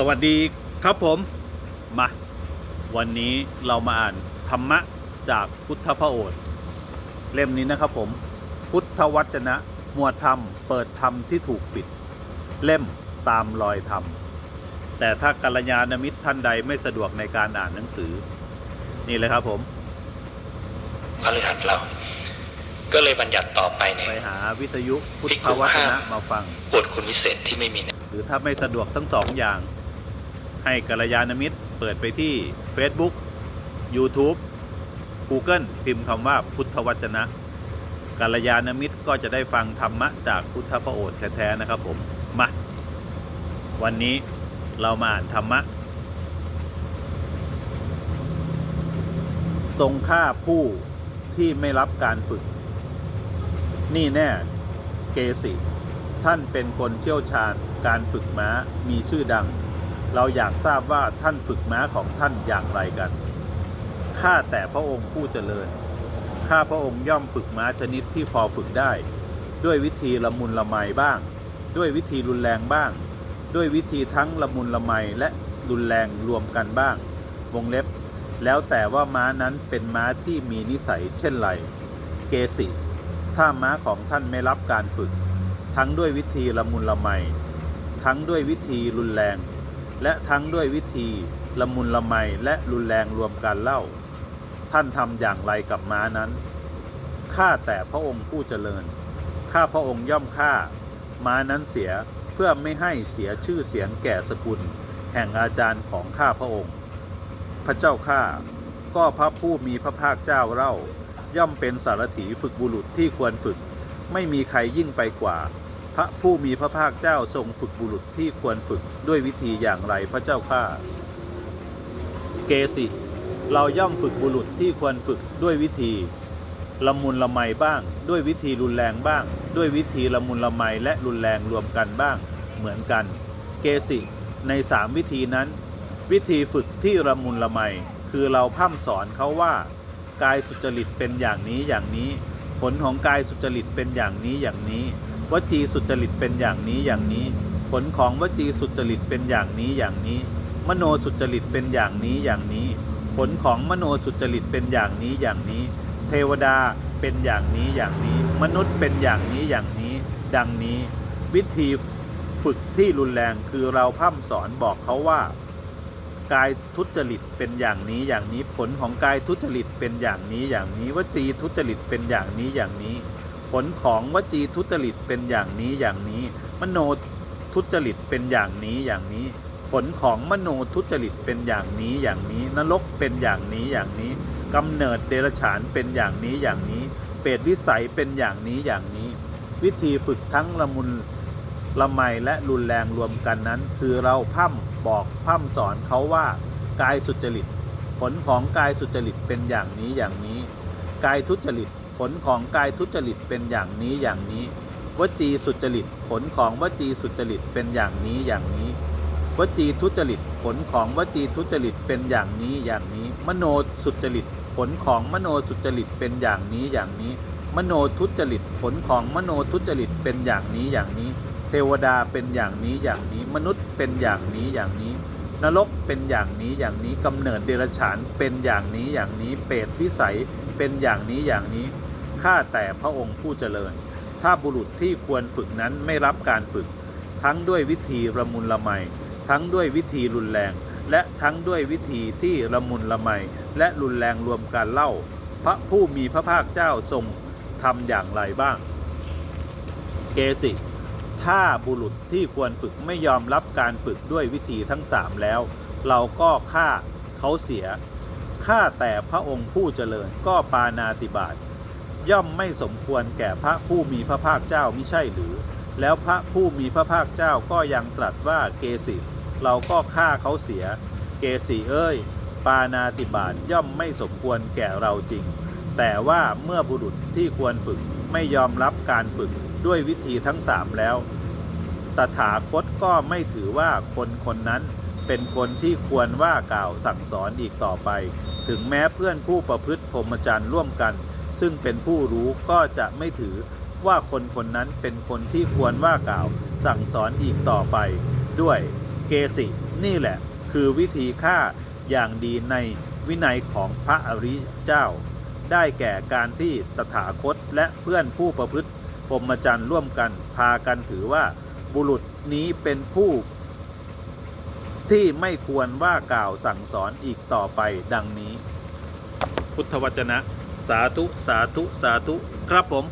สวัสดีครับผม มา วันนี้เรามาอ่านธรรมะจากพุทธพระโอษฐ์เล่มนี้นะครับผม พุทธวจนะ หมวดธรรม เปิดธรรมที่ถูกปิด เล่มตามรอยธรรม แต่ถ้ากัลยาณมิตรท่านใดไม่สะดวกในการอ่านหนังสือ นี่เลยครับผมพฤหัสเรา ก็เลยบัญญัติต่อไปในไปหาวิทยุพุทธวจนะมาฟังบทคุณวิเศษที่ไม่มีในหรือถ้าไม่สะดวกทั้งสองอย่าง ให้กัลยาณมิตรเปิดไปที่ Facebook YouTube Google พิมพ์คำว่าพุทธวจนะกัลยาณมิตรก็จะได้ฟังธรรมะจากพุทธพระโอษฐ์แท้ๆนะครับผม มา วันนี้เรามาอ่านธรรมะ ทรงฆ่าผู้ที่ไม่รับการฝึก นี่แน่เกสิ ท่านเป็นคนเชี่ยวชาญการฝึกม้ามีชื่อดัง เราอยากทราบว่าท่านฝึกม้าของท่านอย่างไรกัน ข้าแต่พระองค์ผู้เจริญ ข้าพระองค์ย่อมฝึกม้าชนิดที่พอฝึกได้ ด้วยวิธีละมุนละไมบ้าง ด้วยวิธีรุนแรงบ้าง ด้วยวิธีทั้งละมุนละไมและรุนแรงรวมกันบ้าง วงเล็บ แล้วแต่ว่าม้านั้นเป็นม้าที่มีนิสัยเช่นไร เกสิ ถ้าม้าของท่านไม่รับการฝึก ทั้งด้วยวิธีละมุนละไม ทั้งด้วยวิธีรุนแรง และทั้งด้วยวิธีละมุนละไมและรุนแรงรวมกันเล่า ท่านทำอย่างไรกับม้านั้น ข้าแต่พระองค์ผู้เจริญ ข้าพระองค์ย่อมฆ่า ม้านั้นเสียเพื่อไม่ให้เสียชื่อเสียงแก่สกุล แห่งอาจารย์ของข้าพระองค์ พระเจ้าข้าก็พระผู้มีพระภาคเจ้าเล่า ย่อมเป็นสารถีฝึกบุรุษที่ควรฝึก ไม่มีใครยิ่งไปกว่า พระผู้มีพระภาคเจ้าทรงฝึกบุรุษที่ควรฝึกด้วยวิธีอย่างไรพระเจ้าข้าเกสิ เราย่อมฝึกบุรุษที่ควรฝึกด้วยวิธีละมุนละไมบ้าง ด้วยวิธีรุนแรงบ้าง ด้วยวิธีละมุนละไมและรุนแรงรวมกันบ้างเหมือนกัน เกสิ ในสามวิธีนั้น วิธีฝึกที่ละมุนละไมคือเราพร่ำสอนเขาว่า กายสุจริตเป็นอย่างนี้อย่างนี้ ผลของกายสุจริตเป็นอย่างนี้อย่างนี้ วจีสุจริตเป็นอย่างนี้อย่างนี้ ผลของวจีสุจริตเป็นอย่างนี้อย่างนี้ มโนสุจริตเป็นอย่างนี้อย่างนี้ ผลของมโนสุจริตเป็นอย่างนี้อย่างนี้ เทวดาเป็นอย่างนี้อย่างนี้ มนุษย์เป็นอย่างนี้อย่างนี้ ดังนี้ วิธีฝึกที่รุนแรงคือเราพร่ำสอนบอกเขาว่า กายทุจริตเป็นอย่างนี้อย่างนี้ ผลของกายทุจริตเป็นอย่างนี้อย่างนี้วจีทุจริตเป็นอย่างนี้อย่างนี้ ผลของวจีทุจริตเป็นอย่างนี้อย่างนี้ มโนทุจริตเป็นอย่างนี้อย่างนี้ ผลของมโนทุจริตเป็นอย่างนี้อย่างนี้ นรกเป็นอย่างนี้อย่างนี้กำเนิดเดรัจฉานเป็นอย่างนี้อย่างนี้ เปรตวิสัยเป็นอย่างนี้อย่างนี้ วิธีฝึกทั้งละมุนละไมและรุนแรงรวมกันนั้น คือเราพ่ำบอกพ่ำสอนเขาว่ากายสุจริต ผลของกายสุจริตเป็นอย่างนี้อย่างนี้ กายทุจริต ผลของกายทุจริตเป็นอย่างนี้อย่างนี้ วจีสุจริตผลของวจีสุจริตเป็นอย่างนี้อย่างนี้ วจีทุจริตผลของวจีทุจริตเป็นอย่างนี้อย่างนี้ มโนสุจริตผลของมโนสุจริตเป็นอย่างนี้อย่างนี้ มโนทุจริตผลของมโนทุจริตเป็นอย่างนี้อย่างนี้ เทวดาเป็นอย่างนี้อย่างนี้ มนุษย์เป็นอย่างนี้อย่างนี้ นรกเป็นอย่างนี้อย่างนี้กำเนิดเดรัจฉานเป็นอย่างนี้อย่างนี้เปรตวิสัยเป็นอย่างนี้อย่างนี้ข้าแต่พระองค์ผู้เจริญ ถ้าบุรุษที่ควรฝึกนั้นไม่รับการฝึก ทั้งด้วยวิธีละมุนละไม ทั้งด้วยวิธีรุนแรง และทั้งด้วยวิธีที่ละมุนละไม และรุนแรงรวมกันเล่า พระผู้มีพระภาคเจ้าทรงทำอย่างไรบ้าง เกสิ ถ้าบุรุษที่ควรฝึกไม่ยอมรับการฝึกด้วยวิธีทั้งสามแล้ว เราก็ฆ่าเขาเสียฆ่าแต่พระองค์ผู้เจริญก็ปานาติบาตย่อมไม่สมควรแก่พระผู้มีพระภาคเจ้ามิใช่หรือ แล้วพระผู้มีพระภาคเจ้าก็ยังตรัสว่าเกสิเราก็ฆ่าเขาเสีย เกสิเอ้ย ปานาติบาตย่อมไม่สมควรแก่เราจริง แต่ว่าเมื่อบุรุษที่ควรฝึก ไม่ยอมรับการฝึกด้วยวิธีทั้งสามแล้ว ตถาคตก็ไม่ถือว่าคนคนนั้นเป็นคนที่ควรว่ากล่าวสั่งสอนอีกต่อไป ถึงแม้เพื่อนผู้ประพฤติพรหมจรรย์ร่วมกัน ซึ่งเป็นผู้รู้ก็จะไม่ถือว่าคนคนนั้นเป็นคนที่ควรว่ากล่าวสั่งสอนอีกต่อไป ด้วยเกสินี่แหละ คือวิธีฆ่าอย่างดีในวินัยของพระอริยเจ้า ได้แก่การที่ตถาคตและเพื่อนผู้ประพฤติพรหมจรรย์ร่วมกันพากันถือว่าบุรุษนี้เป็นผู้ ที่ไม่ควรว่ากล่าวสั่งสอนอีกต่อไปดังนี้ พุทธวจนะ สาธุ สาธุ สาธุ ครับผม